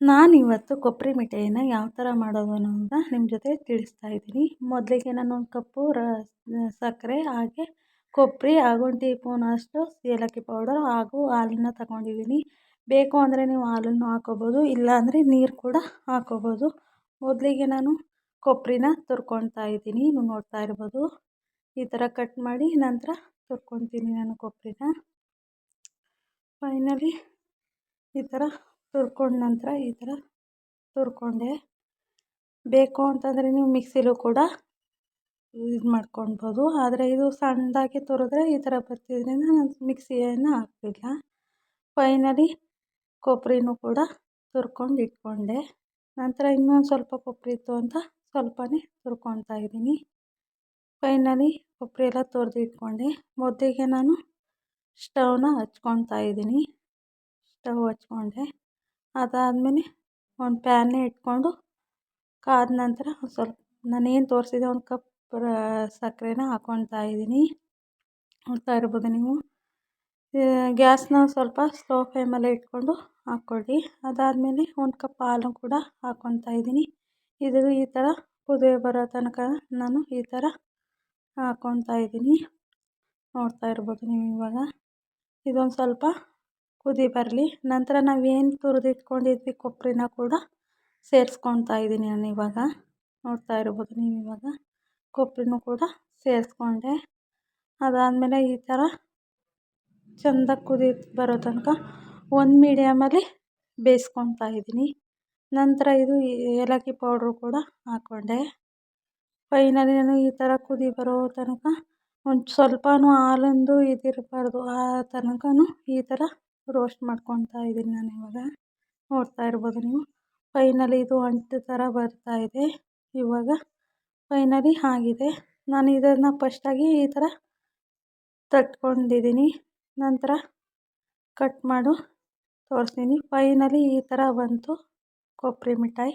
ನಾನಿವತ್ತು ಕೊಬ್ಬರಿ ಮಿಠಾಯಿನ ಯಾವ ಥರ ಮಾಡೋದು ಅಂತ ನಿಮ್ಮ ಜೊತೆ ತಿಳಿಸ್ತಾ ಇದ್ದೀನಿ. ಮೊದಲಿಗೆ ನಾನು ಒಂದು ಕಪ್ಪು ರ, ಸಕ್ಕರೆ, ಹಾಗೆ ಕೊಬ್ಬರಿ ಹಾಗೂ ಒಂದು ಟೀ ಸ್ಪೂನಷ್ಟು ಏಲಕ್ಕಿ ಪೌಡರ್ ಹಾಗೂ ಹಾಲನ್ನ ತಗೊಂಡಿದ್ದೀನಿ. ಬೇಕು ಅಂದರೆ ನೀವು ಹಾಲನ್ನು ಹಾಕ್ಕೋಬೋದು ಇಲ್ಲಾಂದರೆ ನೀರು ಕೂಡ ಹಾಕ್ಕೋಬೋದು ಮೊದಲಿಗೆ ನಾನು ಕೊಬ್ಬರಿನ ತುರ್ಕೊಳ್ತಾ ಇದ್ದೀನಿ. ನೀವು ನೋಡ್ತಾ ಇರ್ಬೋದು. ಈ ಥರ ಕಟ್ ಮಾಡಿ ನಂತರ ತುರ್ಕೊತೀನಿ ನಾನು ಕೊಬ್ಬರಿನ. ಫೈನಲಿ ಈ ಥರ ತುರ್ಕೊಂಡ ನಂತರ ಈ ಥರ ತುರ್ಕೊಂಡೆ. ಬೇಕು ಅಂತಂದರೆ ನೀವು ಮಿಕ್ಸಿಲೂ ಕೂಡ ಇದು ಮಾಡ್ಕೊಳ್ಬೋದು. ಆದರೆ ಇದು ಸಣ್ಣದಾಗಿ ತುರಿದ್ರೆ ಈ ಥರ ಬರ್ತಿದ್ರಿಂದ ನಾನು ಮಿಕ್ಸಿಯನ್ನು ಹಾಕಲಿಲ್ಲ. ಫೈನಲಿ ಕೊಬ್ಬರಿನೂ ಕೂಡ ತುರ್ಕೊಂಡು ಇಟ್ಕೊಂಡೆ. ನಂತರ ಇನ್ನೊಂದು ಸ್ವಲ್ಪ ಕೊಬ್ಬರಿ ಇತ್ತು ಅಂತ ಸ್ವಲ್ಪನೇ ತುರ್ಕೊಳ್ತಾ ಇದ್ದೀನಿ. ಫೈನಲಿ ಕೊಬ್ಬರಿ ಎಲ್ಲ ತುರಿದು ಇಟ್ಕೊಂಡೆ. ಮೊದಲಿಗೆ ನಾನು ಸ್ಟವ್ನ ಹಚ್ಕೊಳ್ತಾ ಇದ್ದೀನಿ. ಸ್ಟವ್ ಹಚ್ಕೊಂಡೆ. ಅದಾದಮೇಲೆ ಒಂದು ಪ್ಯಾನ್ನೇ ಇಟ್ಕೊಂಡು ಕಾದ ನಂತರ ಒಂದು ಸ್ವಲ್ಪ ನಾನೇನು ತೋರಿಸಿದೆ ಒಂದು ಕಪ್ ಸಕ್ಕರೆನ ಹಾಕ್ಕೊಳ್ತಾ ಇದ್ದೀನಿ. ನೋಡ್ತಾ ಇರ್ಬೋದು ನೀವು. ಗ್ಯಾಸ್ನ ಸ್ವಲ್ಪ ಸ್ಲೋ ಫ್ಲೇಮಲ್ಲೇ ಇಟ್ಕೊಂಡು ಹಾಕ್ಕೊಳ್ಳಿ ಅದಾದಮೇಲೆ ಒಂದು ಕಪ್ ಹಾಲು ಕೂಡ ಹಾಕ್ಕೊಳ್ತಾ ಇದ್ದೀನಿ. ಇದು ಈ ಥರ ಕುದಿ ಬರೋ ತನಕ ನಾನು ಈ ಥರ ಹಾಕ್ಕೊಳ್ತಾ ಇದ್ದೀನಿ. ನೋಡ್ತಾ ಇರ್ಬೋದು ನೀವು ಇವಾಗ. ಇದೊಂದು ಸ್ವಲ್ಪ ಕುದಿ ಬರಲಿ. ನಂತರ ನಾವೇನು ತುರಿದಿಟ್ಕೊಂಡಿದ್ವಿ ಕೊಬ್ಬರಿನ ಕೂಡ ಸೇರಿಸ್ಕೊಳ್ತಾ ಇದ್ದೀನಿ ನಾನು ಇವಾಗ. ನೋಡ್ತಾ ಇರ್ಬೋದು ನೀವು ಇವಾಗ. ಕೊಬ್ಬರಿನೂ ಕೂಡ ಸೇರಿಸ್ಕೊಂಡೆ. ಅದಾದಮೇಲೆ ಈ ಥರ ಚೆಂದ ಕುದಿ ಬರೋ ತನಕ ಒಂದು ಮೀಡಿಯಮಲ್ಲಿ ಬೇಯಿಸ್ಕೊಳ್ತಾ ಇದ್ದೀನಿ. ನಂತರ ಇದು ಏಲಕ್ಕಿ ಪೌಡ್ರು ಕೂಡ ಹಾಕ್ಕೊಂಡೆ ಫೈನಲಿ ನಾನು ಈ ಥರ ಕುದಿ ಬರೋ ತನಕ ಒಂದು ಸ್ವಲ್ಪನೂ ಹಾಲಿಂದು ಇದಿರಬಾರ್ದು. ಆ ತನಕನೂ ಈ ಥರ ರೋಸ್ಟ್ ಮಾಡ್ಕೊತಾ ಇದ್ದೀನಿ ನಾನು ಇವಾಗ. ನೋಡ್ತಾ ಇರ್ಬೋದು ನೀವು. ಫೈನಲಿ ಇದು ಅಂಟು ಥರ ಬರ್ತಾ ಇದೆ. ಇವಾಗ ಫೈನಲಿ ಆಗಿದೆ. ನಾನು ಇದನ್ನು ಫಸ್ಟಾಗಿ ಈ ಥರ ತಟ್ಕೊಂಡಿದ್ದೀನಿ. ನಂತರ ಕಟ್ ಮಾಡು. ತೋರಿಸ್ತೀನಿ. ಫೈನಲಿ ಈ ಥರ ಬಂತು. ಕೊಬ್ಬರಿ ಮಿಠಾಯಿ.